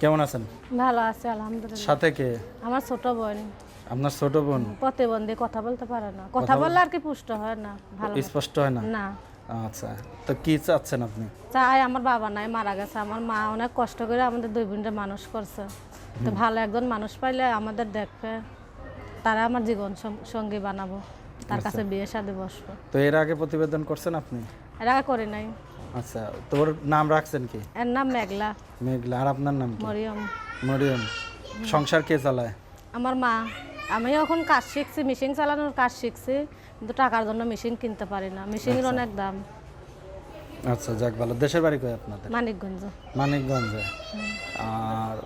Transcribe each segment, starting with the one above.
কেমন আছেন? ভালো আছে আলহামদুলিল্লাহ। সাথে কে? আমার ছোট বোন। আপনার ছোট বোন? পথে প্রতিবন্ধী কথা বলতে পারে না। কথা বললে আর কি পুষ্ট হয় না ভালো স্পষ্ট হয় না? না। আচ্ছা তো কি চাচ্ছেন আপনি? চাই আমার বাবা নাই মারা গেছে। আমার মা অনেক কষ্ট করে আমাদের দুই বোনটা মানুষ করছে। তো ভালো একজন মানুষ পাইলে আমাদের দেখবে তারা আমার জীবন সঙ্গী বানাবো। তার কাছে বিয়ে শাদী বসবো। তো এর আগে প্রতিবেদন করছেন আপনি? এর আগে করি নাই। আচ্ছা তোর নাম রাখছেন কি? এর নাম মেঘলা। মেঘলা আর আপনার নাম কি? মরিয়ম। মরিয়ম। সংসার কে চালায়? আমার মা। আমি এখন কাজ শিখছি মেশিন চালানোর কাজ শিখছি কিন্তু টাকার জন্য মেশিন কিনতে পারি না। মেশিনের অনেক দাম। আচ্ছা যাক ভালো। দেশের বাড়ি কই আপনাদের? মানিকগঞ্জ। মানিকগঞ্জে। আর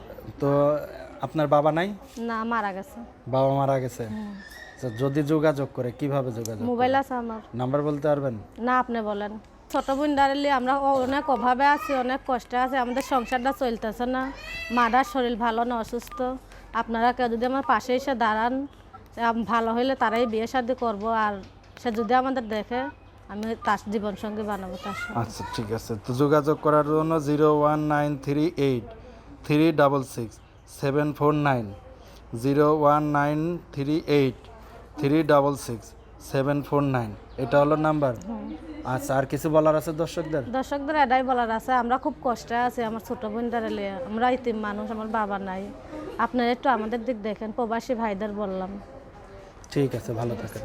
তো আপনার বাবা নাই? না মারা গেছে। বাবা মারা গেছে? আচ্ছা, যদি যোগাযোগ করে কীভাবে যোগাযোগ মোবাইল আছে আমার। নাম্বার বলতে পারবেন? না আপনি বলেন। ছোট বোন দাঁড়ালে আমরা অনেক অভাবে আছি, অনেক কষ্টে আছি, আমাদের সংসারটা চলতেছে না। মাদার শরীর ভালো না, অসুস্থ। আপনারা কেউ যদি আমার পাশে এসে দাঁড়ান ভালো হইলে তারাই বিয়ে শাদি করব, আর সে যদি আমাদের দেখে, আমি তার জীবন সঙ্গী বানাবো তার আচ্ছা ঠিক আছে। তো যোগাযোগ করার জন্য zero one nine three eight three double six seven four nine, zero one nine three eight three double six. Seven four nine. এটা হলো নাম্বার? আচ্ছা আর কিছু বলার আছে দর্শকদের? দর্শকদের এটাই বলার আছে আমরা খুব কষ্টে আছি আমার ছোট বোন দাঁড়ালে আমরা ইতিম মানুষ আমার বাবা নাই। আপনারা একটু আমাদের দিক দেখেন প্রবাসী ভাইদের বললাম। ঠিক আছে ভালো থাকেন।